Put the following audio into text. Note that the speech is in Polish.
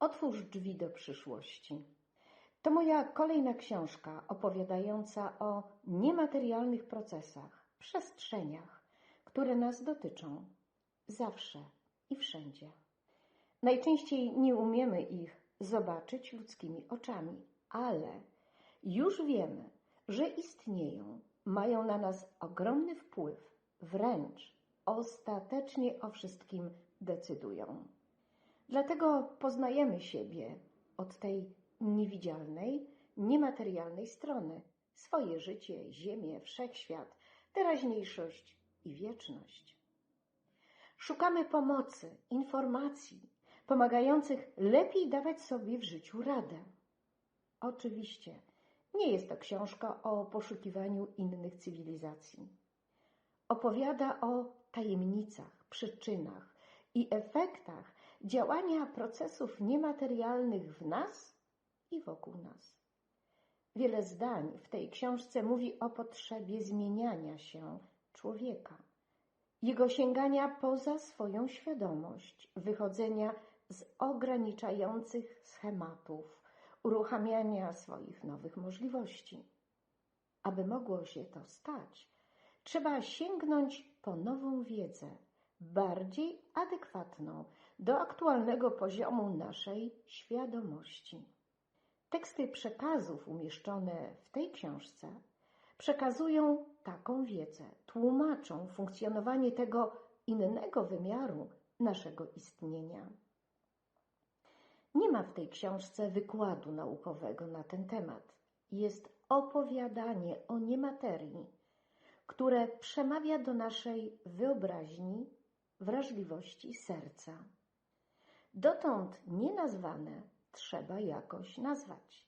Otwórz drzwi do przyszłości. To moja kolejna książka opowiadająca o niematerialnych procesach, przestrzeniach, które nas dotyczą zawsze i wszędzie. Najczęściej nie umiemy ich zobaczyć ludzkimi oczami, ale już wiemy, że istnieją, mają na nas ogromny wpływ, wręcz ostatecznie o wszystkim decydują. Dlatego poznajemy siebie od tej niewidzialnej, niematerialnej strony, swoje życie, ziemię, wszechświat, teraźniejszość i wieczność. Szukamy pomocy, informacji, pomagających lepiej dawać sobie w życiu radę. Oczywiście, nie jest to książka o poszukiwaniu innych cywilizacji. Opowiada o tajemnicach, przyczynach i efektach działania procesów niematerialnych w nas i wokół nas. Wiele zdań w tej książce mówi o potrzebie zmieniania się człowieka, jego sięgania poza swoją świadomość, wychodzenia z ograniczających schematów, uruchamiania swoich nowych możliwości. Aby mogło się to stać, trzeba sięgnąć po nową wiedzę, bardziej adekwatną do aktualnego poziomu naszej świadomości. Teksty przekazów umieszczone w tej książce przekazują taką wiedzę, tłumaczą funkcjonowanie tego innego wymiaru naszego istnienia. Nie ma w tej książce wykładu naukowego na ten temat. Jest opowiadanie o niematerii, które przemawia do naszej wyobraźni, wrażliwości serca. Dotąd nienazwane trzeba jakoś nazwać.